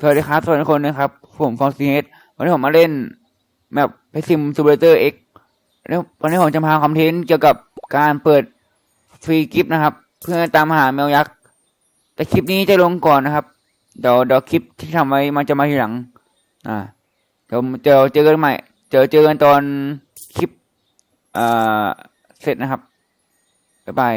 สวัสดีครับสวัสดีทุกคนนะครับ ผมฟองซีเอสวันนี้ผมมาเล่นแมปเพซิมซูเปอร์เตอร์เอ็กแล้ววันนี้ผมจะมาคอนเทนต์เกี่ยวกับการเปิดฟรีกิฟต์นะครับ เพื่อตามหาแมวยักษ์ แต่คลิปนี้จะลงก่อนนะครับ เดี๋ยวเดี๋ยวคลิปที่ทำไว้มันจะมาทีหลัง อ่า เดี๋ยวเจอเจอกันใหม่ เจอเจอกันตอนคลิปอ่าเสร็จนะครับบ๊ายบาย